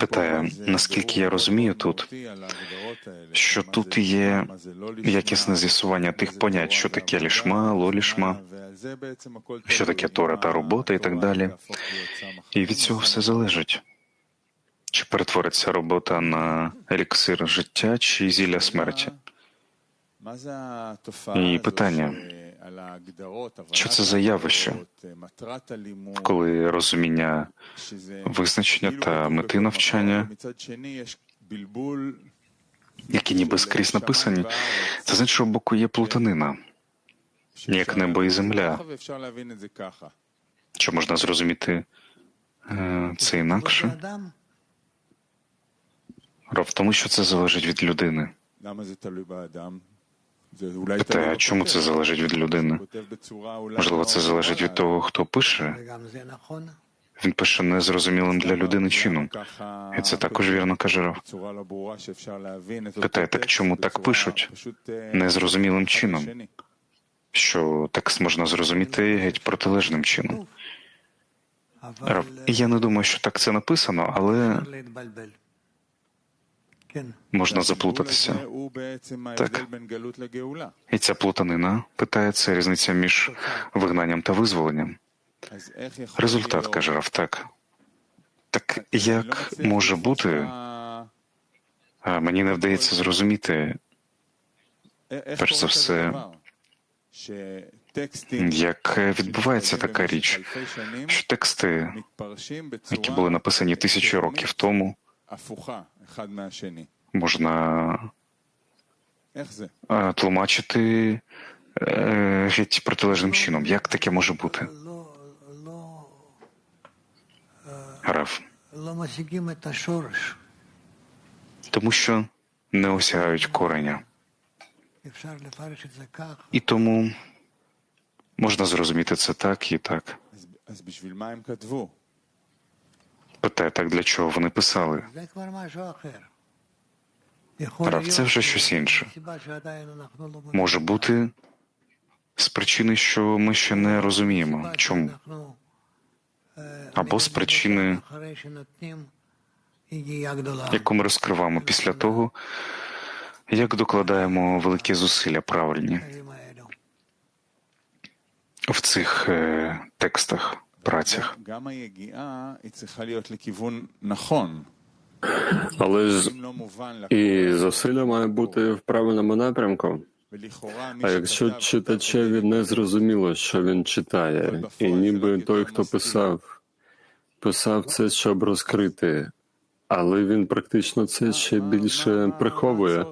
Питає, наскільки я розумію тут, що тут є якісне з'ясування тих понять, що таке лішма, лолішма, що таке Тора та робота і так далі. І від цього все залежить. Чи перетвориться робота на еліксир життя чи зілля смерті? І питання, Що це за явище, коли розуміння визначення та мети навчання, які ніби скрізь написані, це з іншого боку є плутанина, як небо і земля. Що можна зрозуміти е, це інакше? Рав тому, що це залежить від людини питає, чому це залежить від людини? Можливо, це залежить від того, хто пише. Він пише незрозумілим для людини чином, і це також вірно каже Рав. Питає, так чому так пишуть незрозумілим чином, що так можна зрозуміти геть протилежним чином. Рав, я не думаю, що так це написано, але можна заплутатися. Так. І ця плутанина питає це різниця між вигнанням та визволенням. Результат каже Рав, так. Так як може бути, а мені не вдається зрозуміти, перш за все, як відбувається така річ, що тексти, які були написані тисячі років тому, можна е, тлумачити геть протилежним чином. Як таке може бути? Раф. Тому що не осягають кореня. І тому можна зрозуміти це так і так. Питає так, для чого вони писали? Це вже щось інше. Може бути з причини, що ми ще не розуміємо, чому або з причини, яку ми розкриваємо після того, як докладаємо великі зусилля правильні в цих е, текстах, працях. Але ж і зусилля має бути в правильному напрямку. А якщо читачеві не зрозуміло, що він читає, і ніби той, хто писав, писав це, щоб розкрити, але він практично це ще більше приховує.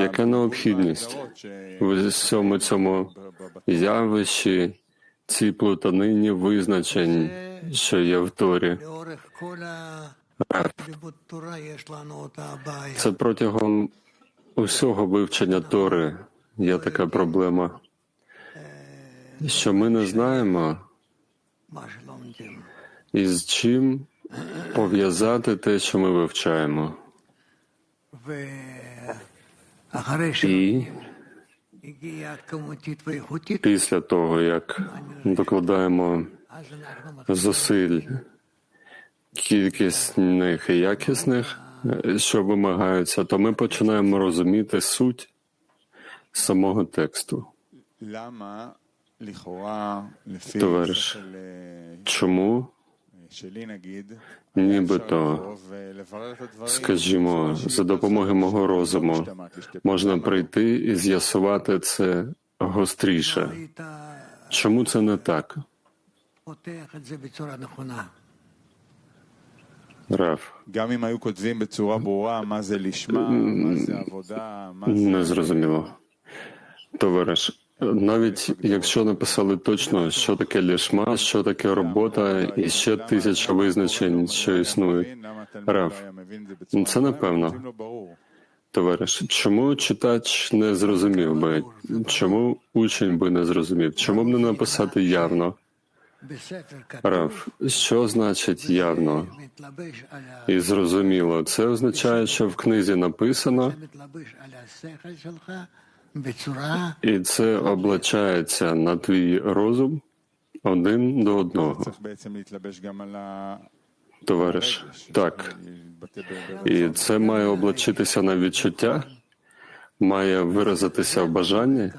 Яка необхідність в всьому цьому явищі, цій плутанині визначень? що є в Торі. Це протягом усього вивчення Тори є така проблема, що ми не знаємо, із чим пов'язати те, що ми вивчаємо. І після того, як докладаємо зусиль кількісних і якісних, е, що вимагаються, то ми починаємо розуміти суть самого тексту. Товариш, чому? Нібито, скажімо, за допомогою мого розуму можна прийти і з'ясувати це гостріше. Чому це не так? Раф. Не зрозуміло. Товариш, навіть якщо написали точно, що таке лішма, що таке робота, і ще тисяча визначень, що існують. Раф, це напевно. Товариш, чому читач не зрозумів би? Чому учень би не зрозумів? Чому б не написати явно? Раф, що значить явно і зрозуміло? Це означає, що в книзі написано і це облачається на твій розум один до одного. Товариш, так і це має облачитися на відчуття, має виразитися в бажанні.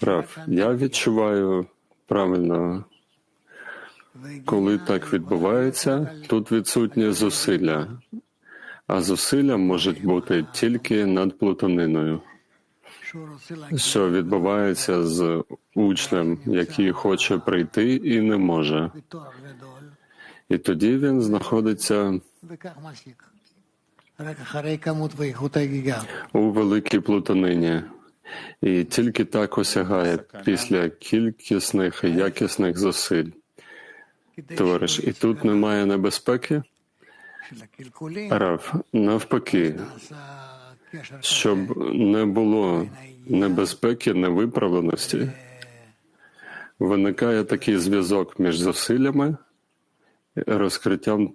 Раф, я відчуваю. Правильно. Коли так відбувається, тут відсутнє зусилля, а зусилля можуть бути тільки над плутаниною, що відбувається з учнем, який хоче прийти і не може. І тоді він знаходиться у великій плутанині і тільки так осягає після кількісних і якісних зусиль. Товариш, і тут немає небезпеки? Рав, навпаки, щоб не було небезпеки, невиправленості, виникає такий зв'язок між зусиллями, і розкриттям того.